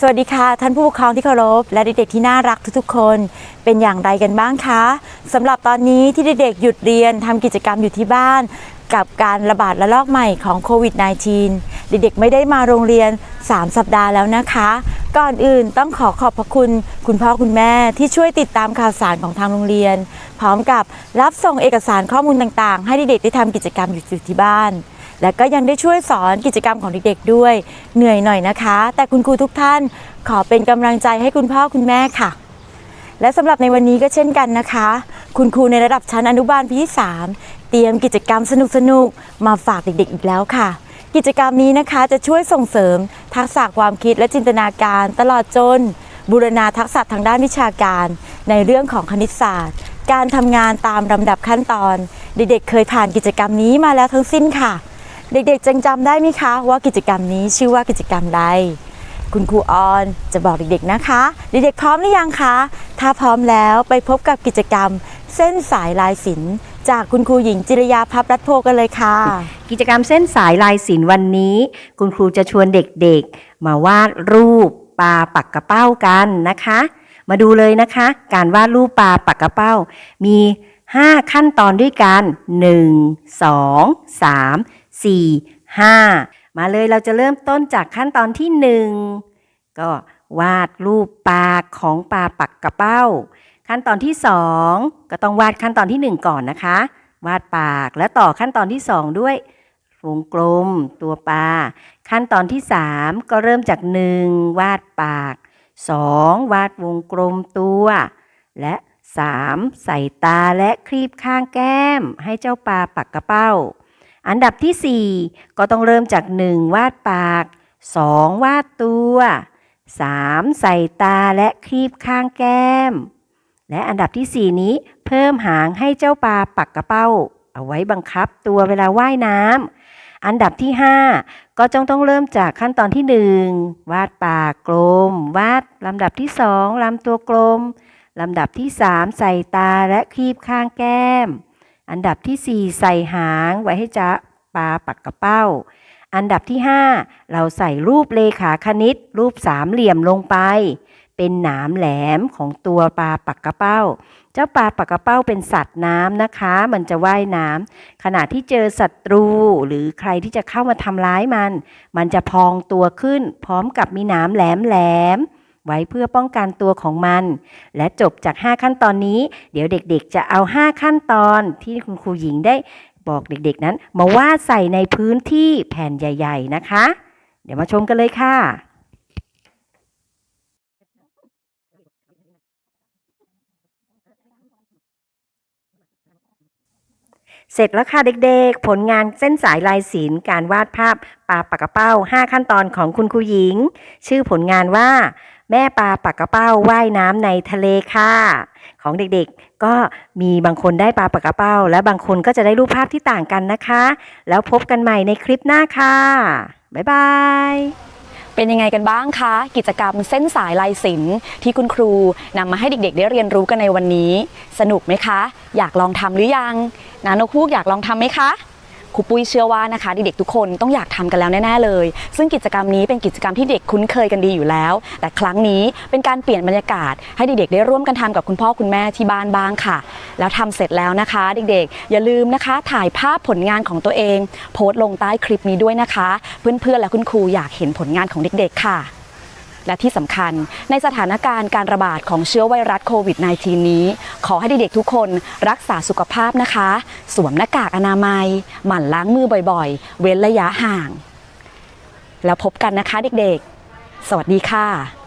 สวัสดีค่ะ ท่านผู้ปกครองที่เคารพ และเด็กๆที่น่ารักทุกๆ คนเป็นอย่างไรกันบ้างคะสำหรับตอนนี้ที่เด็กๆหยุดเรียนทำกิจกรรมอยู่ที่บ้าน กับการระบาดระลอกใหม่ของโควิด -19 เด็กๆไม่ได้มาโรงเรียน 3 สัปดาห์แล้วนะคะ ก่อนอื่นต้องขอขอบพระคุณ คุณพ่อคุณแม่ที่ช่วยติดตามข่าวสารของทางโรงเรียน พร้อมกับรับส่งเอกสารข้อมูลต่างๆ ให้เด็กๆได้ทำกิจกรรมอยู่ที่บ้าน และก็ยังได้ช่วยสอนกิจกรรมของเด็กๆด้วย เหนื่อยหน่อยนะคะ แต่คุณครูทุกท่านขอเป็นกำลังใจให้คุณพ่อคุณแม่ค่ะ และสำหรับในวันนี้ก็เช่นกันนะคะ คุณครูในระดับชั้นอนุบาลปีที่3เตรียมกิจกรรมสนุกๆมาฝากเด็กๆ อีกแล้วค่ะกิจกรรมนี้นะคะจะช่วยส่งเสริม ทักษะความคิดและจินตนาการ ตลอดจน บูรณาทักษะทางด้านวิชาการ ในเรื่องของคณิตศาสตร์ การทำงานตามลำดับขั้นตอน เด็กๆเคยผ่านกิจกรรมนี้มาแล้วทั้งสิ้นค่ะ เด็กๆจังจำได้ไหมคะ ว่ากิจกรรมนี้ชื่อว่ากิจกรรมใด คุณครูออนจะบอกเด็กๆนะคะ เด็กๆพร้อมหรือยังคะ ถ้าพร้อมแล้วไปพบกับกิจกรรมเส้นสายลายศิลป์จากคุณครูหญิงจิรยาพับรัตโพกันเลยค่ะ กิจกรรมเส้นสายลายศิลป์วันนี้ คุณครูจะชวนเด็กๆ มาวาดรูปปลาปักกระเป้ากันนะคะ มาดูเลยนะคะ การวาดรูปปลาปักกระเป้า มี 5 ขั้นตอนด้วยกัน 1 2 3 4 5 มาเลยเราจะเริ่มต้นจากขั้นตอนที่ 1 ก็วาดรูปปลาของปลาปักกระเป้า ขั้นตอนที่ 2 ก็ต้องวาดขั้นตอนที่ 1 ก่อนนะคะ วาดปากและต่อขั้นตอนที่ 2 ด้วยวงกลมตัวปลา ขั้นตอนที่ 3 ก็เริ่มจาก 1 วาดปาก 2 วาดวงกลมตัว และ 3 ใส่ตาและครีบข้างแก้ม ให้เจ้าปลาปักกระเป้า อันดับที่ 4 ก็ต้องเริ่มจาก 1 วาดปาก 2 วาดตัว 3 ใส่ตาและครีบข้างแก้ม และอันดับที่ 4 นี้เพิ่มหางให้เจ้าปลาปักกระเป้า เอาไว้บังคับตัวเวลาว่ายน้ำอันดับที่ 5 ก็จงต้องเริ่มจากขั้นตอนที่ 1 วาดปากกลม วาดลำดับที่ 2ลำตัวกลมลำดับที่ 3 ใส่ตาและครีบข้างแก้ม อันดับที่ 4 ใส่หางไว้ให้จะปลาปักกระเป้า อันดับที่ 5 เราใส่รูปเลขาคณิต รูปสามเหลี่ยมลงไป เป็นหนามแหลมของตัวปลาปักกระเป้า เจ้าปลาปักกระเป้าเป็นสัตว์น้ำนะคะ มันจะว่ายน้ำขณะที่เจอศัตรู หรือใครที่จะเข้ามาทำร้ายมัน มันจะพองตัวขึ้น พร้อมกับมีหนามแหลมแหลม ไว้เพื่อป้องกันตัวของมัน และจบจาก 5 ขั้นตอนนี้ เดี๋ยวเด็กๆ จะเอา 5 ขั้นตอนที่คุณครูหญิงได้บอกเด็กๆนั้น มาวาดใส่ในพื้นที่แผ่นใหญ่ ๆ นะคะ เดี๋ยวมาชมกันเลยค่ะเสร็จแล้วค่ะเด็กๆ ผลงานเส้นสายลายศิลป์การวาดภาพปลาปากกระเป้า 5 ขั้นตอนของคุณครูหญิง ชื่อผลงานว่า แม่ปลาปากกระเป้าว่ายน้ำในทะเลค่ะ ของเด็กๆ ก็มีบางคนได้ปลาปากกระเป้า และบางคนก็จะได้รูปภาพที่ต่างกันนะคะ แล้วพบกันใหม่ในคลิปหน้าค่ะ บ๊ายบายเป็นยังไงกันบ้างคะ กิจกรรมเส้นสายลายศิลป์ที่คุณครูนำมาให้เด็กๆ ได้เรียนรู้กันในวันนี้ สนุกไหมคะ อยากลองทำหรือยัง นานกฮูกอยากลองทำไหมคะ ครูปุ้ยเชื่อว่านะคะเด็กๆทุกคนต้องอยากทำกันแล้วแน่ๆเลย ซึ่งกิจกรรมนี้เป็นกิจกรรมที่เด็กคุ้นเคยกันดีอยู่แล้ว แต่ครั้งนี้เป็นการเปลี่ยนบรรยากาศ ให้เด็กๆได้ร่วมกันทำกับคุณพ่อคุณแม่ที่บ้านบ้างค่ะ แล้วทำเสร็จแล้วนะคะ เด็กๆ อย่าลืมนะคะ ถ่ายภาพผลงานของตัวเอง โพสต์ลงใต้คลิปนี้ด้วยนะคะ เพื่อนๆและคุณครูอยากเห็นผลงานของเด็กๆค่ะ และที่สำคัญในสถานการณ์การระบาดของเชื้อไวรัสโควิด -19 นี้ ขอให้เด็กๆทุกคนรักษาสุขภาพนะคะ สวมหน้ากากอนามัย หมั่นล้างมือบ่อยๆ เว้นระยะห่าง แล้วพบกันนะคะเด็กๆ สวัสดีค่ะ